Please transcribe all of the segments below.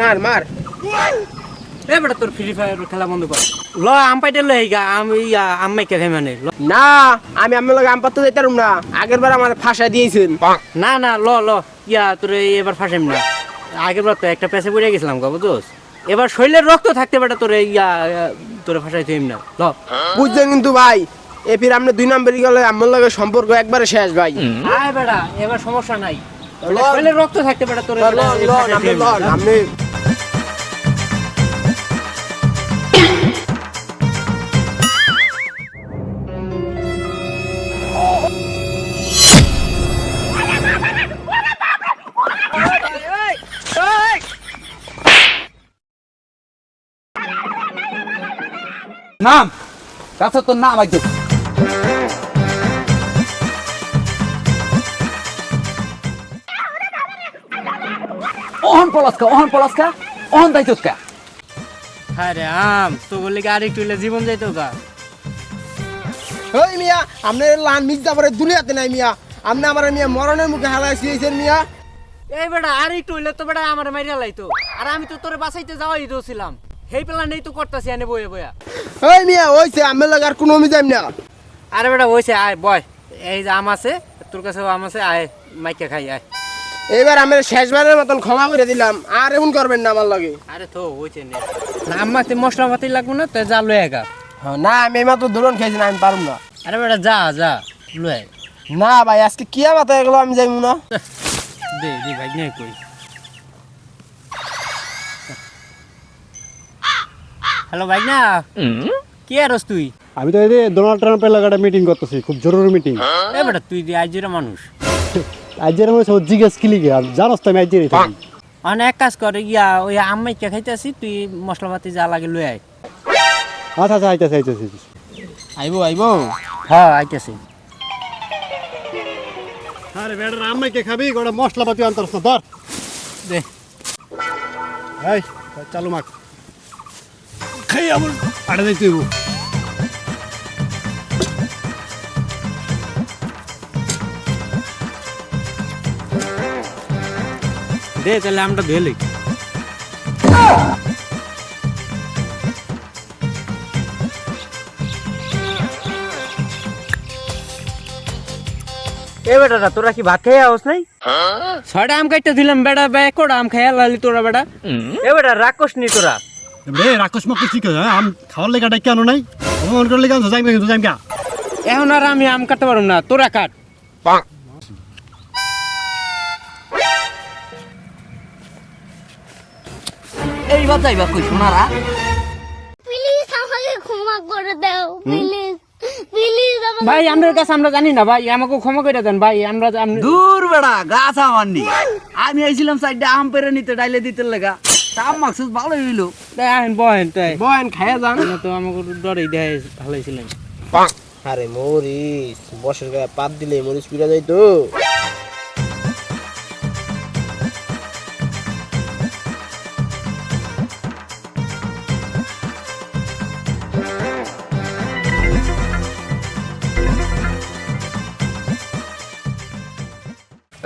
মার মার মার। এ বেটা তোর ফ্রি ফায়ার খেলা বন্ধ কর। ল আম পাইতে লই গা আমি আম্মাই কে মানে না আমি লগে আম যাইতাম না। আগের বার আমার ফাঁসা দিয়েছেন। না না ল ল। ইয়া তোর এবার ফাঁসাইম না। আগের বার তো একটা পেছে পড়ে গেছিলাম গো বুঝোস? এবার শরীরের রক্ত থাকতে বেটা তোর ইয়া তোরে ফাঁসাই থইম না। ল। বুঝছেন কিন্তু ভাই এ ফির আপনি দুই নম্বরই গেলে আমার লগে সম্পর্ক একবারে শেষ ভাই। আয় বেটা এবার সমস্যা নাই। শরীরের রক্ত থাকতে বেটা তোর নাম কাছে তোর নাম একদম ওহন পলাসকা ওহন পলাসকা ওহন দাইতকা হ্যাঁ রে আম তো বললি কি আর একটু হইলে জীবন যাইতো গা। ওই মিয়া আপনি লান মিস যাবারে দুনিয়াতে নাই মিয়া। আপনি আমার মিয়া মরণের মুখে হালাই শুয়েছেন মিয়া। এই বেটা আর একটু হইলে তো বেটা আমার মাইরা লাইতো। আর আমি তো তোরে বাঁচাইতে যাওয়াই দোছিলাম সেই প্ল্যান নেই তো করতেছি এনে বয়ে বয়া। ওই মিয়া ওইছে আমার লগে আর কোনো মিজাইম না। আরে বেটা হইছে আয় বয় এই যে আম আছে তোর কাছেও আম আছে আয় মাইকে খাই আয়। এবার আমি শেষবারের মতন ক্ষমা করে দিলাম আর এমন করবেন না আমার লগে। আরে তো হইছে নে। আম্মাতে মশলা পাতি লাগবো না তো যা লয়ে গা। না আমি এই মাত্র দূরন খেয়েছি না আমি পারুম না। আরে বেটা যা যা লয়ে না ভাই আজকে কি আমার এগুলো আমি যাইব না। দে দি ভাই নে কই। হ্যালো ভাই না। কি আরস তুই? আমি তো এই যে ডোনাল্ড ট্রাম্পের লাগাটা মিটিং করতেছি খুব জরুরি মিটিং এ বেটা তুই দি আইজিরা মানুষ। আইজের মানুষ ও জিজ্ঞেস কি লিগে? আর জানোস তো আমি জেনে থাকি। মানে এক কাজ করে ইয়া ওই আম্মাই কে খাইতেছি তুই মশলাপাতি যা লাগে লয়ে আয়। আচ্ছা আচ্ছা আইতেছে আইতেছে আইবো আইবো? হ্যাঁ আইতেছি। আরে বেটার আম্মাই কে খাবি গোটা মশলাপাতি আনতারস না ধর। দে। এই চালু মাখ আড়ে তুই দে তাহলে আমটা ধুয়ে লই এ বেটা তোরা কি ভাত খেয়ে আস নাই ছয়টা আম কাটতে দিলাম বেটা বে কোটা আম খেয়ে লালি তোরা বেটা এ বেটা রাক্ষস নি তোরা রে রাক্ষস মাক্ষস ঠিক আছে আম খাওয়ার লেগে ডাকি আনো নাই? অপমান করলে কেন যাইম কিন্তু যাইম গা। এখন আর আমি আম কাটতে পারব না তোরা কাট। এইবার যাইবা কই সোনারা? প্লিজ আমাকে ক্ষমা করে দাও প্লিজ প্লিজ ভাই আমাদের কাছে আমরা জানি না ভাই আমাকে ক্ষমা করে দেন ভাই আমরা আম- দূর বেড়া গাছ আমার নি আমি আইছিলাম সাইডে আম পেরে নিতে ডাইলে দিতে লেগা। তাম মাকসুদ ভালোই হইল। তাই আহেন বহেন তাই। বয়েন খাইয়া যান। আমরা তো আমাকে ডরে দেয় ভালোই ছিলেন আরে মরিচ বসের গায়ে পাত দিলে মরিচ পিড়া যাই তো।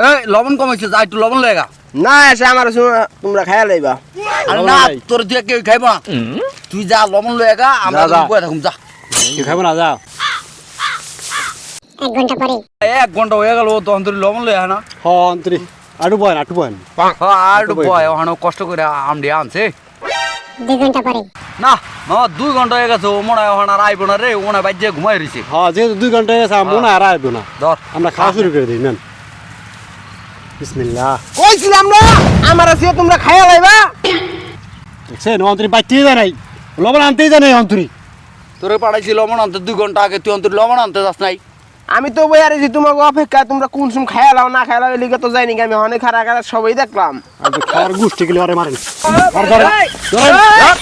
এই লবণ কমাইছে যা একটু লবণ লেগা না এসে আমার তোমরা খাইয়া লাইবা। আরে না তোর দিয়ে কেউ খাইব? তুই যা লবণ লেগা আমরা যা, যা। বয়ে থাকুম যা। কি খাব না যাও এক ঘণ্টা পরে এক ঘণ্টা হয়ে গেল তখন তোর লবণ লয়ে না। হ অন্তরি। আটু বয়েন আটু আর একটু বয় ওখানে কষ্ট করে আম দিয়ে আনছে। দুই ঘণ্টা পরে না মামা দুই ঘণ্টা হয়ে গেছে ও মনে হয় ওখানে আর আইব না রে ওখানে বাজ্যে ঘুমাই রয়েছে হ্যাঁ যেহেতু দুই ঘণ্টা হয়ে গেছে মনে আর আসব না। ধর। আমরা খাওয়া শুরু করে দিই নেন। বিসমিল্লাহ। কইছিলাম না আমার আছে তোমরা খাইয়া লাইবা। দেখছেন অন্তরি বাইতেই যায় নাই। লবণ আনতেই যায় নাই অন্তরি। তোরে পাঠাইছি লবণ আনতে দুই ঘণ্টা আগে তুই অন্তর লবণ আনতে যাস নাই। আমি তো বই আরেছি তোমাকে অপেক্ষা তোমরা কোন সময় খাইয়া লাও না খাইয়া লাও এলিগে তো যাইনি আমি অনেক খারাপ খারাপ সবাই দেখলাম। আর তো খাওয়ার গোষ্ঠী গেলে আরে মারেন। ধর, ধর, ধর।